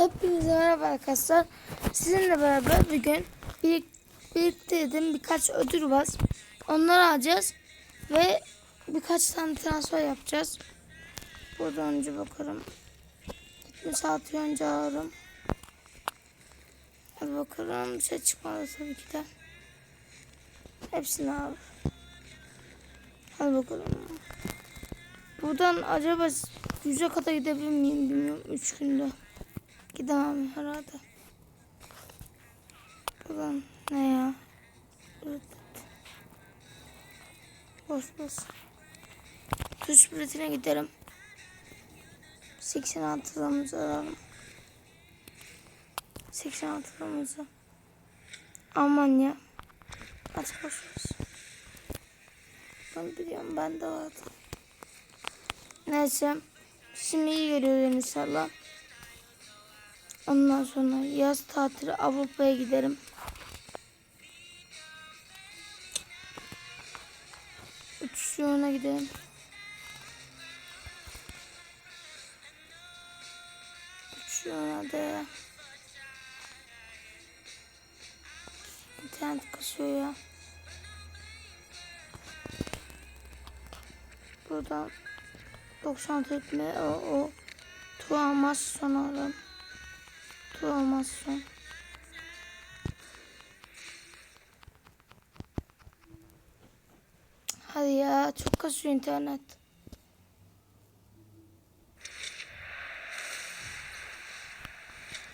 Hepinize merhaba arkadaşlar. Sizinle beraber bugün bir, birlikte yedim birkaç ödül var. Onları alacağız ve birkaç tane transfer yapacağız. Buradan önce bakalım. 70 saat önce alırım. Hadi bakalım bir şey çıkmadı tabii ki de. Hepsini al. Hadi bakalım. Buradan acaba yüze kadar gidebilir miyim bilmiyorum 3 günde. Gidemem herhalde. Buradan ne ya? Boş boş. Tuş biletine giderim. 86 liramızı alalım. 86 liramızı. Aman ya. Boş boş. Ben biliyorum ben de vardı. Neyse. Şimdi iyi geliyor inşallah. Ondan sonra yaz tatili Avrupa'ya giderim. Uçuş yoluna gidelim. Uçuş yoluna da internet kasıyor ya. Buradan 90 tekme o, o tuğamaz sonarım. Tuğamazsın. Hadi ya çok kasıyor internet.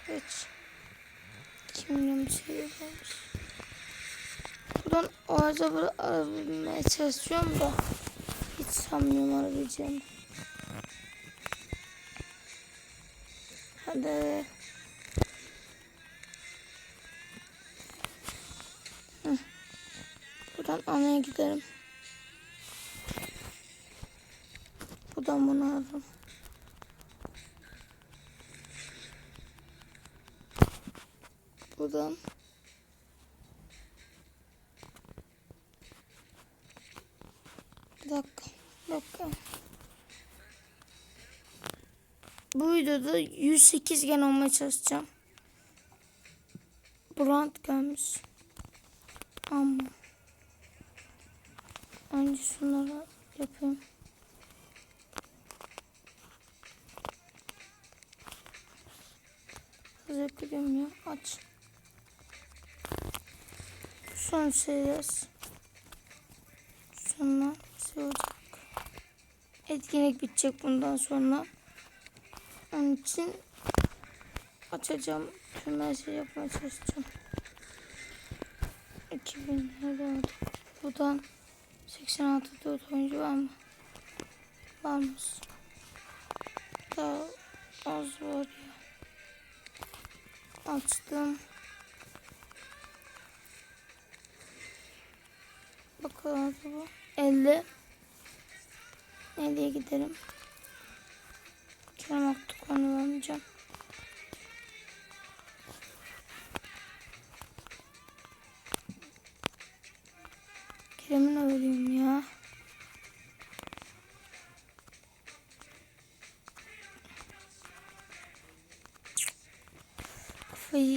Hiç. Kim milyon bir şey yapmış. Buradan o araba arabilmeye çalışıyorum da hiç sanmıyorum arabileceğimi. Hadi. Anaya giderim. Buradan bunu alırım. Buradan Bir dakika. Bir dakika. Bu videoda 108 gen olmaya çalışacağım. Brand gelmiş. Ama önce şunları yapayım. Gidiyorum ya. Aç. Son sayacağız. Sonra şey. Etkinlik bitecek bundan sonra. Onun için açacağım. Tüm her şeyi yapmaya çalışacağım. 2000 lira oldu. Buradan 86 4 oyuncu var mı? Varmış. Daha az var ya. Açtım. Bakalım bu. 50. Nereye giderim? Kerem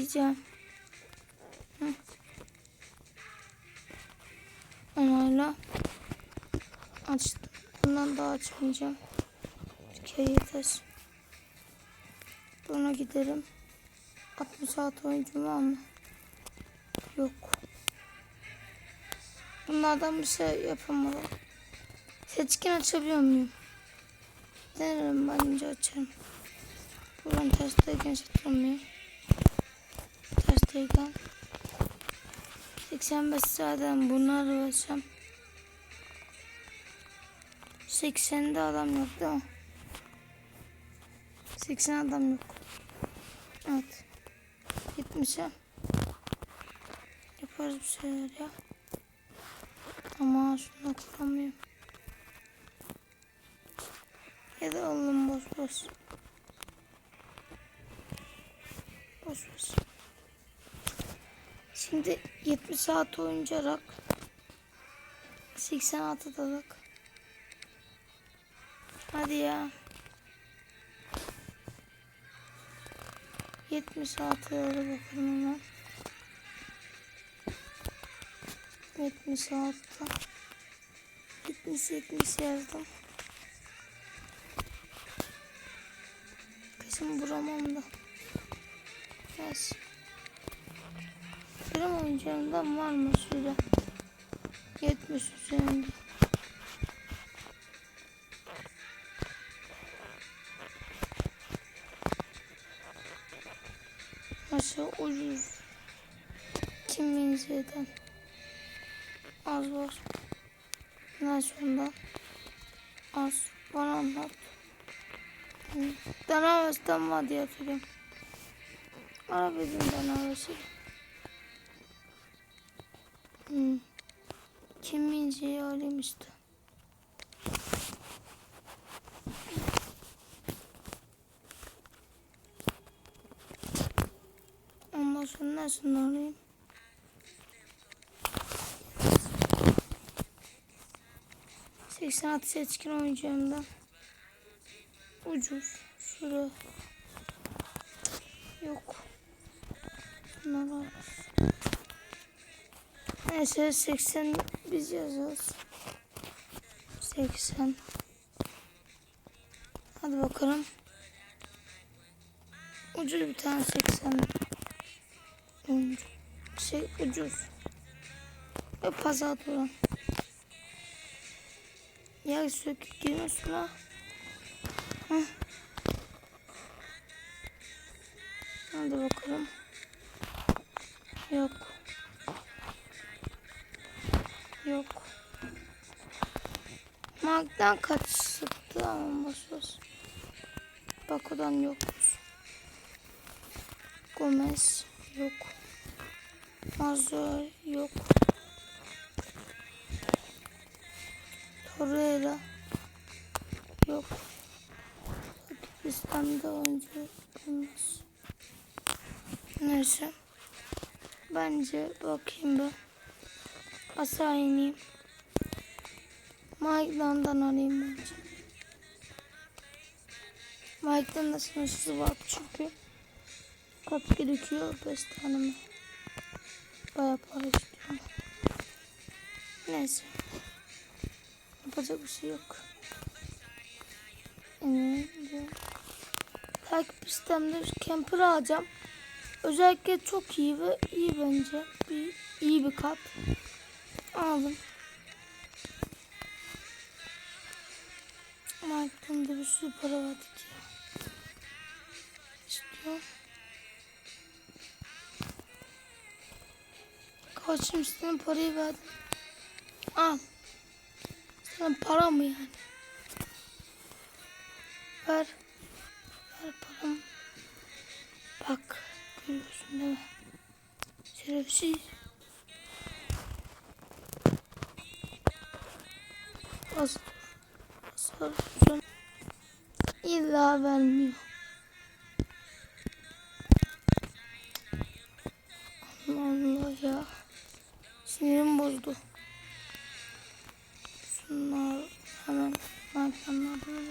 Yiyeceğim. Hı. Onlarla açtım. Bundan daha açmayacağım. Kere yeter. Buna giderim. 66 oyuncu var mı? Yok. Bunlardan bir şey yapamadım. Seçkin açabiliyor muyum? Denerim bence açarım. Buradan tersteyken satılmıyor. Tersteyken. 85 sıradan bunları versem. 80'de adam yok değil mi? 80 adam yok. Evet. 70'e. Yaparız bir şeyler ya. Ama şunu kuramıyorum. Ya da alalım boş boş. Boş boş. Şimdi 76 oyuncarak 86 dalak. Hadi ya. 76 doğru bakalım hemen. 76 70 70 yazdım. Kesin vuramam da. Neyse. Benim oyuncağımdan var mı süre? 70 üzerinde. Nasıl ucuz? Kim benzeden? Az var. Nasıl ondan? Az. Bana anlat. Hı. Danaves'ten var diye hatırlıyorum. Arabacım Danaves'i. Hmm. Alayım işte. Ondan sonra neresini alayım? Seksen altı seçkin oynayacağımdan. Ucuz. Şurada. Yok. Bunlar var. Neyse 80 biz yazarız. 80. Hadi bakalım. Ucuz bir tane 80. Oyuncu. Şey ucuz. Ve pazarda olan. Ya sökük girmesin ha. Heh. Mark'tan kaç sıktı basıyoruz. Baku'dan yokmuş. Gomez yok. Mazur yok. Torreira yok. İslam'da oyuncu olmaz. Neyse. Bence bakayım ben. İneyim. Mike'dan alayım bence. Mike'dan da sınırsız var çünkü. Kap gerekiyor 5 tane mi? Bayağı para istiyorum. Neyse. Yapacak bir şey yok. Evet. Takip sistemde camper alacağım. Özellikle çok iyi ve iyi bence. Bir, iyi bir kat. Aldım. Aklımda bir sürü para vardı ki ya. İstiyorum. Kaçım istedim parayı verdim. Al. Senin para mı yani? Ver. Ver paramı. Bak. Görüyorsun değil mi? Şerefsiz. Az Az İlla vermiyor. Allah Allah ya. Sinirim bozdu. Şunlar hemen markanlardan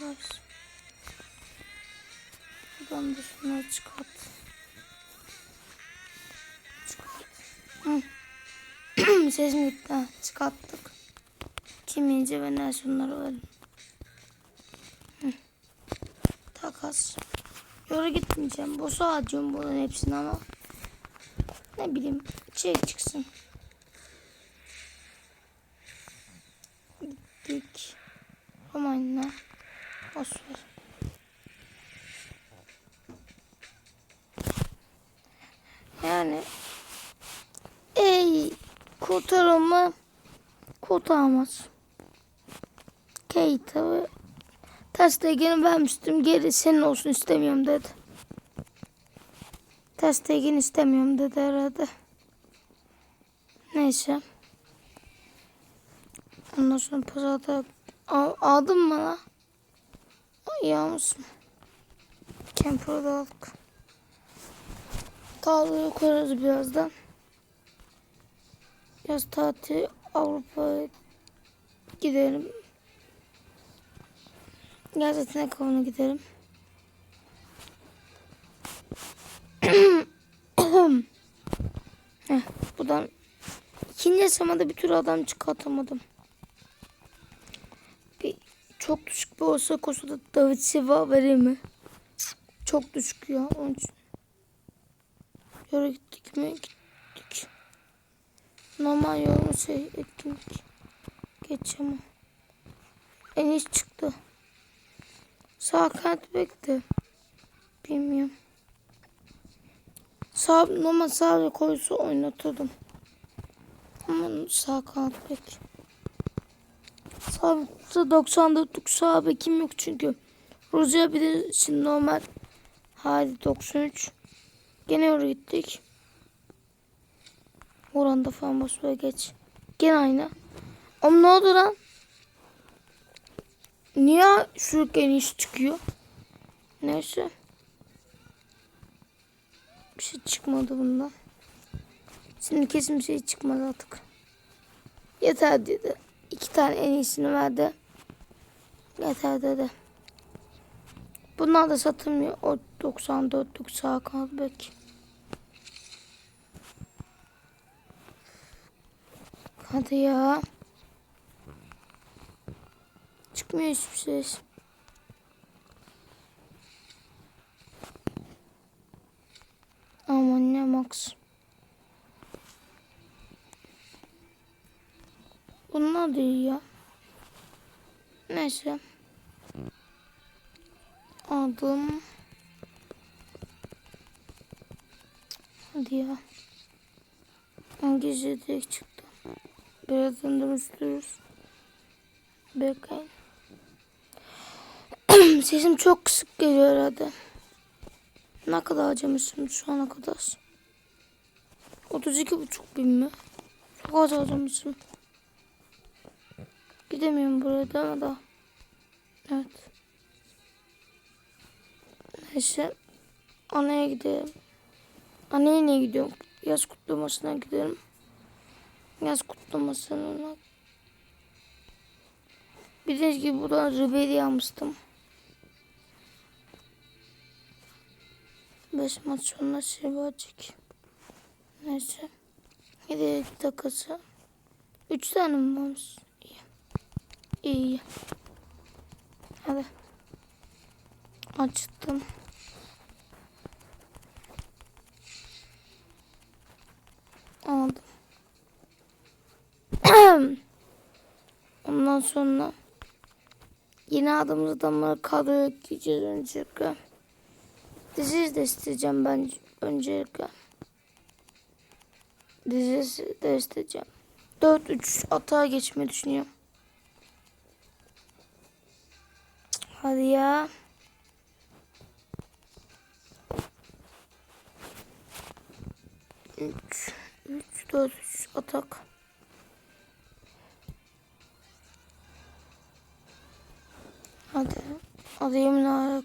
alırız. Buradan da şunları çıkart. Çıkart. Hı. Sesim gitti. Çıkarttık. Kimince ve ne şunları verin. Takas. Yola gitmeyeceğim. Boşa harcıyorum bunların hepsini ama. Ne bileyim. Şey çıksın. Gittik. Romanya. Boş ver. Yani ey kurtarımı kurtaramaz. Keita ve ters değgeni vermiştim. Geri senin olsun istemiyorum dedi. Ters istemiyorum dedi herhalde. Neyse. Ondan sonra pazarda Al, aldın mı lan? Ay yağmışsın. Kemper'ı aldık. Tarlaya koyarız birazdan. Yaz tatili Avrupa'ya gidelim. Gerçekten kavuna gidelim. Heh, buradan ikinci aşamada bir tür adam çıkartamadım. Bir çok düşük bir olsa koşuda David Silva vereyim mi? Çok düşük ya. Onun için. Yürü gittik mi? Gittik. Normal yolun şey etkinlik. Geç. En iyi çıktı. Sağ kanat bekti. Bilmiyorum. Sağ, normal sağ koyusu oynatırdım. Ama sağ kanat bek. Sağ 94'lük sağ bekim yok çünkü. Rozya bir de şimdi normal hali 93. Gene oraya gittik. Oranda falan basmaya geç. Gene aynı. Ama ne oldu lan? Niye en iyisi çıkıyor? Neyse. Bir şey çıkmadı bundan. Şimdi kesin bir şey çıkmadı artık. Yeter dedi. İki tane en iyisini verdi. Yeter dedi. Bunlar da satılmıyor. O 94'lük sağ kanat bek. Hadi ya. Çıkmıyor hiçbir şey. Aman ne Max. Bunlar da iyi ya. Neyse. Aldım. Hadi ya. İngilizce direkt çıktı. Birazdan dönüştürürüz. Bekleyin. Sesim çok kısık geliyor herhalde. Ne kadar harcamışım şu ana kadar? 32 buçuk bin mi? Çok az harcamışım. Gidemiyorum buraya değil mi daha? Evet. Neyse. Anaya gidelim. Anaya niye gidiyorum? Yaz kutlamasına gidelim. Yaz kutlamasına. Bildiğiniz gibi buradan Ribery almıştım. 5 maç sonra şey verecek. Neyse. Hediye takası. 3 tane mi varmış? İyi. İyi. Hadi. Açtım. Aldım. Ondan sonra yine aldığımız adamları kadroya ekleyeceğiz öncelikle. Dizi de isteyeceğim ben öncelikle. Dizi de isteyeceğim. 4-3 atağa geçmeyi düşünüyorum. Hadi ya. Üç, üç, dört, üç atak. Hadi. Hadi yemin olarak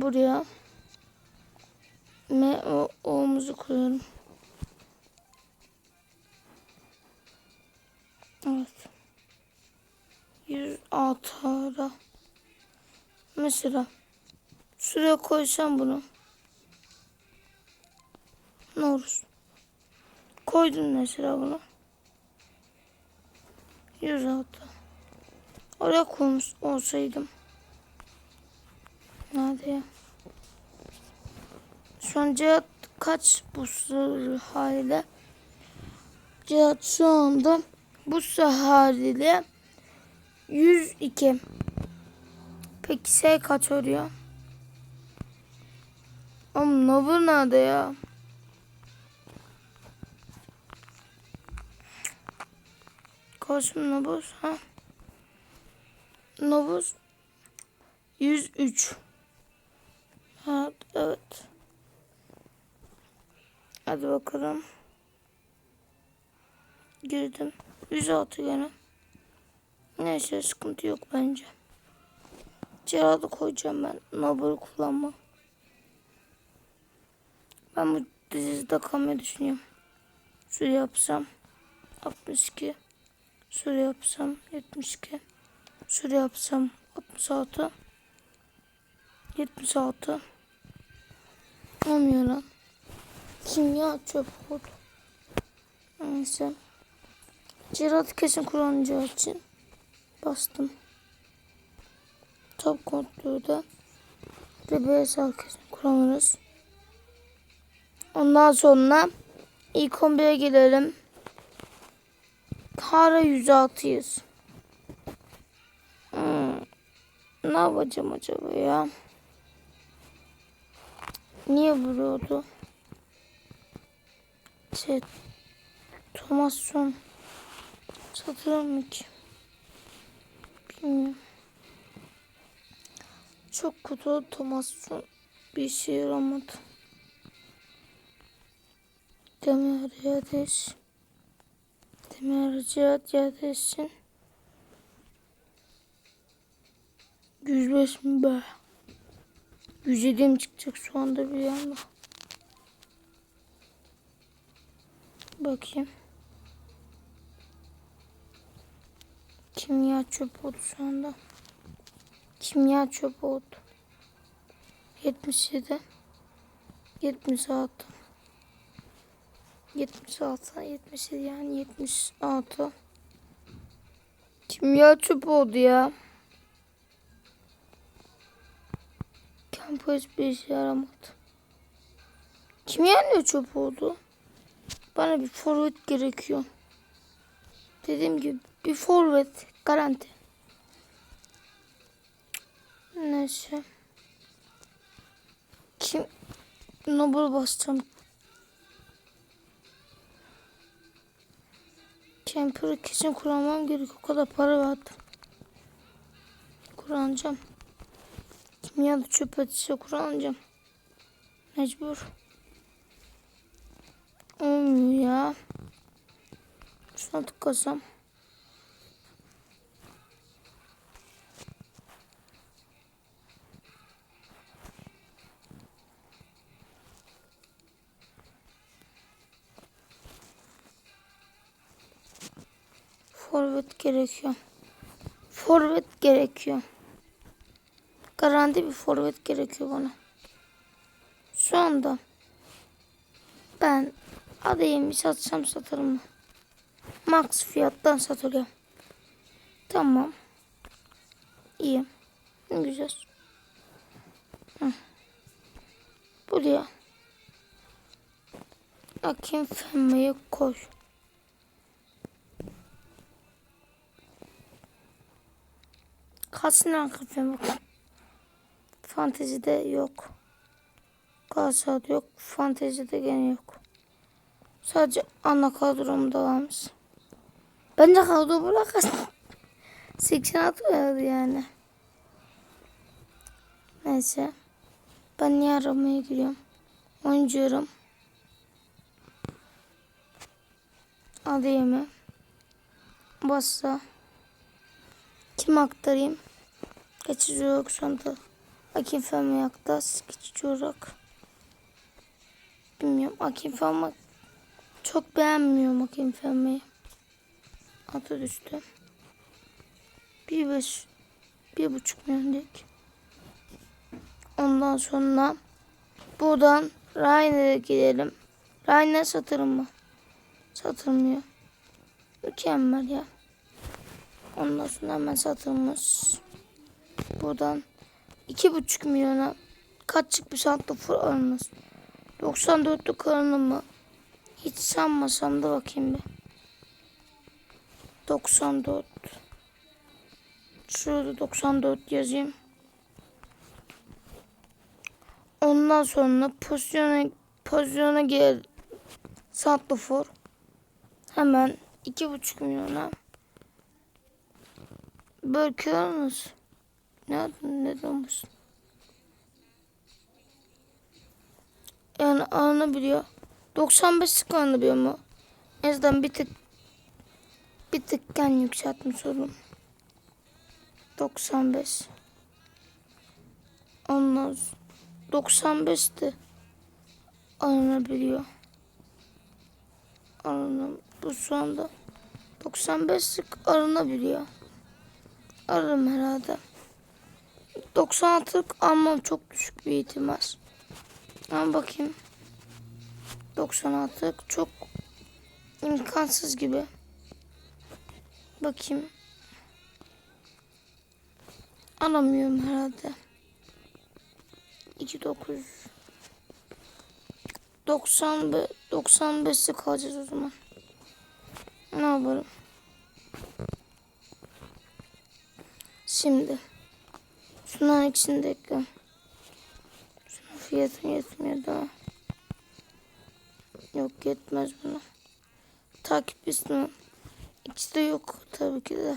Buraya. Ve o, omuzu koyuyorum. Evet. 106 ara. Mesela şuraya koysam bunu. Ne olur? Koydum mesela bunu. 106. Oraya koymuş olsaydım. Ya? Şu Cihat kaç bu sır haliyle? Cihat şu anda bu haliyle 102. Peki şey kaç oluyor? Oğlum Nobur nerede ya? Koşum Nobur ha? Nobur 103. Evet, evet. Hadi bakalım. Girdim. 106 gene. Neyse sıkıntı yok bence. Cihazı koyacağım ben. Nobel'ı kullanma. Ben bu dizide kalmayı düşünüyorum. Şöyle yapsam. 62. Şöyle Şöyle yapsam 72. Şöyle yapsam 66. 76. Olmuyor lan. Kimya çöp oldu. Neyse. Cerrah kesin kullanacağı için bastım. Top kontrolü RBS kesin kullanırız. Ondan sonra ilk 11'e gelelim. Kara 106'yız. Hmm. Ne yapacağım acaba ya? Niye vuruyordu? Şey, Thomasson satılır mı ki? Bilmiyorum. Çok kötü Thomasson bir şey yaramadı. Demir Yadeş. Demir Cihat Yadeş'in 105 mi be? 107 mi çıkacak şu anda bir yanda? Bakayım. Kimya çöp oldu şu anda. Kimya çöp oldu. 77 76 76 77 yani 76 Kimya çöp oldu ya. Kampo hiçbir işe yaramadı. Kimya ne çöp oldu? Bana bir forvet gerekiyor. Dediğim gibi bir forvet garanti. Neyse. Kim? Noble basacağım. Camper'ı kesin kullanmam gerek. O kadar para verdim. Kullanacağım. Kimya da çöp ötesi kullanacağım. Mecbur. Olmuyor ya. Şuna tıklasam. Forvet gerekiyor. Forvet gerekiyor. Garanti bir forvet gerekiyor bana. Şu anda ben adayım satsam satarım? Max fiyattan satılıyor. Tamam. İyi. Güzel. Buraya. Akin Femme'yi koy. Kalsın Akin Femme. Fantezide yok. Galatasaray'da yok. Fantezide gene yok. Sadece ana kadromda varmış. Bence kadro bırakasın. 86 verdi yani. Neyse. Ben niye aramaya giriyorum? Oyuncu aram. Adayımı. Bassa. Kim aktarayım? Geçici olarak şu anda. Akin Femi Yaktas. Geçici olarak. Bilmiyorum. Akin Femi çok beğenmiyorum Akin Femi'yi. Adı düştü. Bir beş, bir buçuk milyonluk. Ondan sonra buradan Ryan'e gidelim. Ryan'e satırım mı? Satılmıyor. Mükemmel ya. Ondan sonra hemen satılmış. Buradan iki buçuk milyona kaç çıkmış altta fır alınır. 94'lük alınır mı? Hiç sanmasam da bakayım bir. 94. Şurada 94 yazayım. Ondan sonra pozisyona pozisyona gel Santrafor. Hemen iki buçuk milyona. Bakıyorsunuz. Ne ne olmuş? Yani anlayabiliyor. 95 sıklanabiliyor mu? En azından bir tık bir tıkken yükseltmiş oldum. 95. Ondan sonra 95'ti. Alınabiliyor. Alınım. Bu şu anda 95'lik arınabiliyor. Ararım herhalde. 96'lık almam çok düşük bir ihtimal. Ama bakayım. 96'lık çok imkansız gibi. Bakayım. Alamıyorum herhalde. 29 90 95'te kalacağız o zaman. Ne yaparım? Şimdi de ekle. Şunun fiyatı yetmiyor daha. Yok yetmez buna. Takip ismi. İkisi de yok tabii ki de.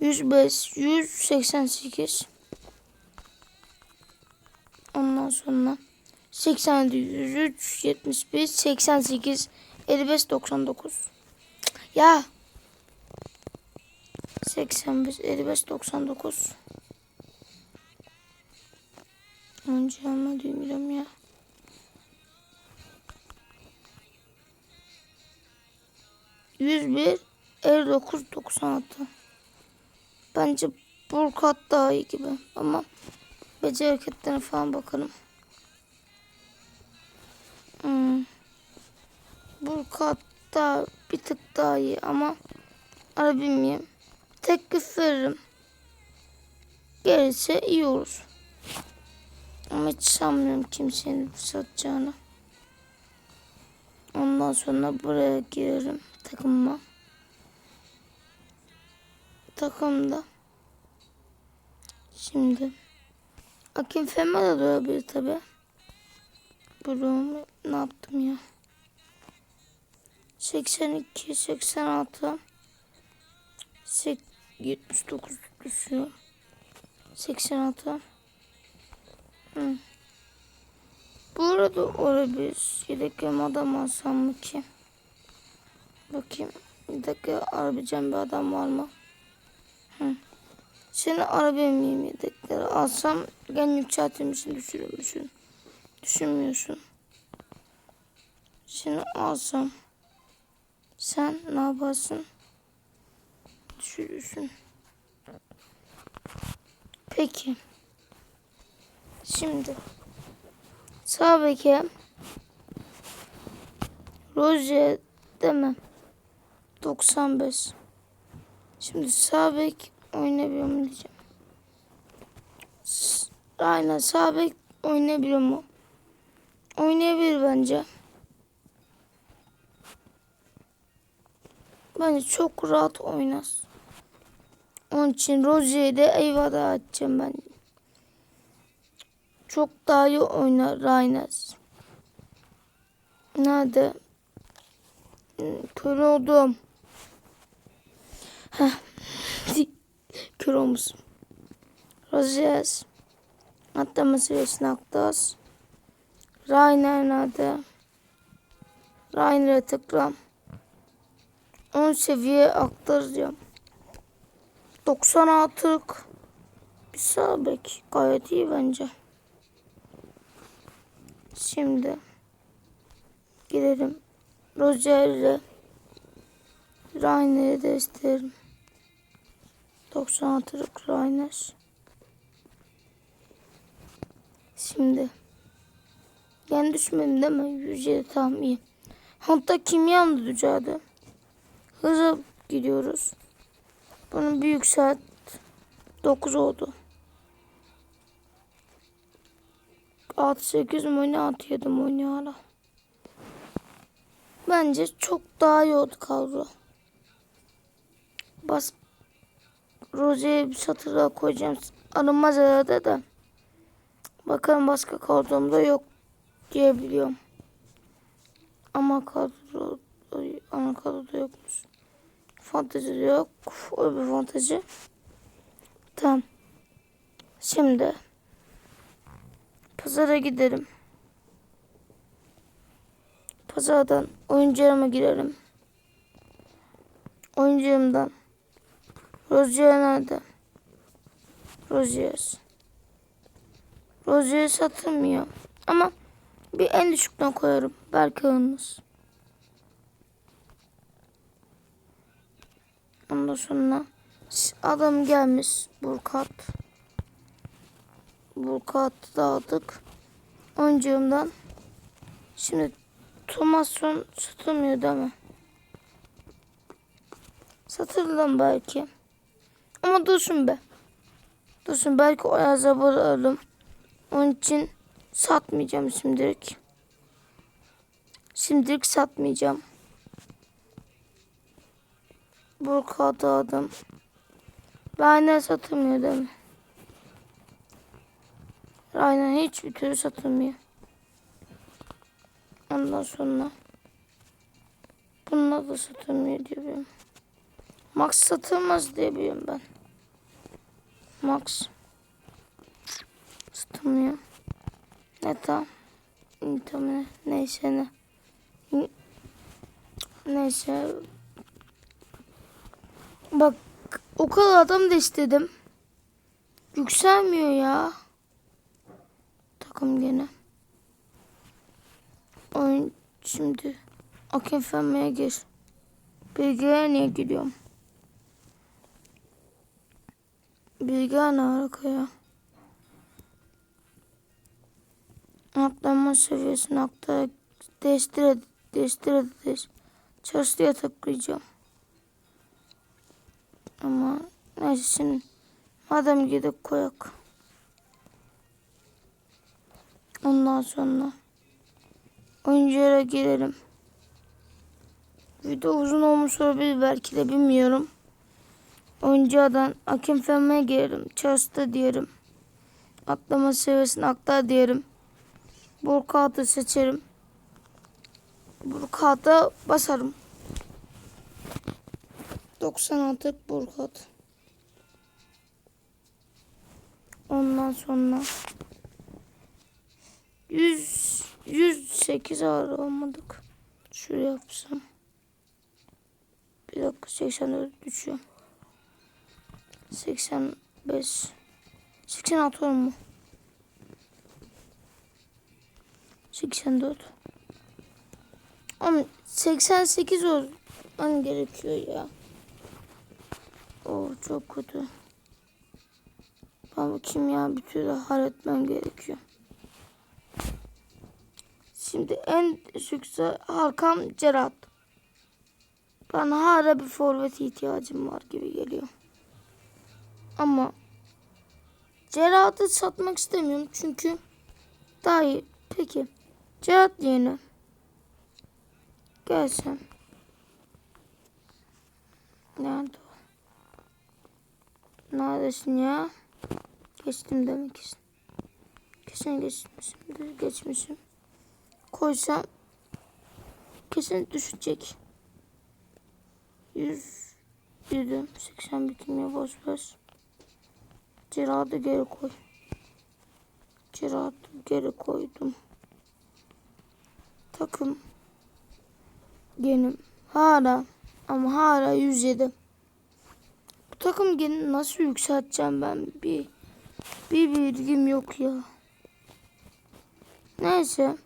105, 188. Ondan sonra 87, 103, 71, 88, 55, 99. Ya. 85, 55, 99. Önce ama bilmiyorum ya. Yüz bir, elli dokuz, doksan altı. Bence Burkat daha iyi gibi ama beceri hareketlerine falan bakalım. Hmm. Burkat da bir tık daha iyi ama ara bilmeyeyim. Teklif veririm. Gerisi iyi olur. Ama hiç sanmıyorum kimsenin satacağını. Ondan sonra buraya girerim takımıma. Takımda. Şimdi. Akim Fema da durabilir tabi. Bunu ne yaptım ya? 82, 86, 79 düşüyor. 86. Hı. Bu bir yedek yem adam alsam mı ki? Bakayım. Bir dakika arabayacağım bir adam var mı? Hı. Seni arabaya mıyım yedekleri alsam gen yükseltilmişsin düşürülmüşsün. Düşünmüyorsun. Seni alsam sen ne yaparsın? Düşürürsün. Peki. Şimdi sağ beke Roje demem. 95. Şimdi sağ bek oynayabiliyor mu diyeceğim. Aynen sağ bek oynayabiliyor mu? Oynayabilir bence. Bence çok rahat oynar. Onun için Rozier'i de eyvallah edeceğim ben. Çok daha iyi oynar Raynes. Nerede? Kör oldum. Kör olmuşum. Rozier. Atlama süresine Aktas. Rainer nerede? Rainer'e tıklam. 10 seviye aktaracağım. 96'lık bir sağ bek. Gayet iyi bence. Şimdi girelim. Rozier'le Rainer'i de isterim. 96'lık Rainer. Şimdi ben düşmedim değil mi? 107 tamam iyi. Hatta kimya mı tutacaktı? Hızlı gidiyoruz. Bunun büyük saat 9 oldu. 6-8 mi 6-7 mi oynuyor hala. Bence çok daha iyi oldu kadro. Bas Roze'ye bir satır daha koyacağım. Alınmaz herhalde de. Bakalım başka kadromda yok diyebiliyorum. Ama kadro ana kadroda yokmuş. Fantezi yok. O bir fantezi. Tamam. Şimdi pazara giderim. Pazardan oyuncularıma girerim. Oyuncularımdan Rozier nerede? Rozier. Rozier satılmıyor. Ama bir en düşükten koyarım. Belki alınır. Ondan sonra adam gelmiş Burkat. Burkat'ı da aldık. Oyuncağımdan. Şimdi Thomasson satılmıyor değil mi? Satılır belki. Ama dursun be. Dursun belki o yazabı alırım. Onun için satmayacağım şimdilik. Şimdilik satmayacağım. Burkat'ı aldım. Aynen satılmıyor değil mi? Aynen hiçbir türlü satılmıyor. Ondan sonra bunlar da satılmıyor diye biliyorum. Max satılmaz diye biliyorum ben. Max satılmıyor. Ne tam? Tamam neyse ne. Neyse. Bak o kadar adam da istedim. Yükselmiyor ya. Takım gene. Oyun şimdi. Akin Fenme'ye gir. Bilgiler niye giriyorum? Bilgiler ne alaka ya? Atlanma seviyesini aktar. Değiştir, değiştir, değiştir. Çalıştıya tıklayacağım. Ama neyse şimdi madem gidip koyak. Ondan sonra oyunculara girelim. Video uzun olmuş olabilir belki de bilmiyorum. Oyuncudan Akim Fenme'ye girelim. Çalıştı diyelim. Atlama seviyesini aktar diyelim. Burkat'ı seçerim. Burkat'a basarım. 96 Burkat. Ondan sonra 100 108 ağır olmadık. Şuraya yapsam. Bir dakika 84 düşüyor. 85 86 olur mu? 84 Ama 88 olman gerekiyor ya. O çok kötü. Ben bu kimya bir türlü halletmem gerekiyor. Şimdi en düşükse Hakan Cerat. Bana hala bir forvet ihtiyacım var gibi geliyor. Ama Cerat'ı satmak istemiyorum çünkü daha iyi. Peki. Cerat yerine gelsem. Nerede o? Neredesin ya? Geçtim demek için. Kesin geçmişim. Geçmişim. Koysam kesin düşecek. 100 dedim. 80 bitmiyor boş boş. Ciradı geri koy. Ciradı geri koydum. Takım. Genim. Hala. Ama hala 107. Bu takım geni nasıl yükselteceğim ben bir bir bilgim yok ya. Neyse.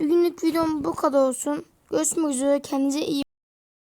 Bugünlük videom bu kadar olsun. Görüşmek üzere. Kendinize iyi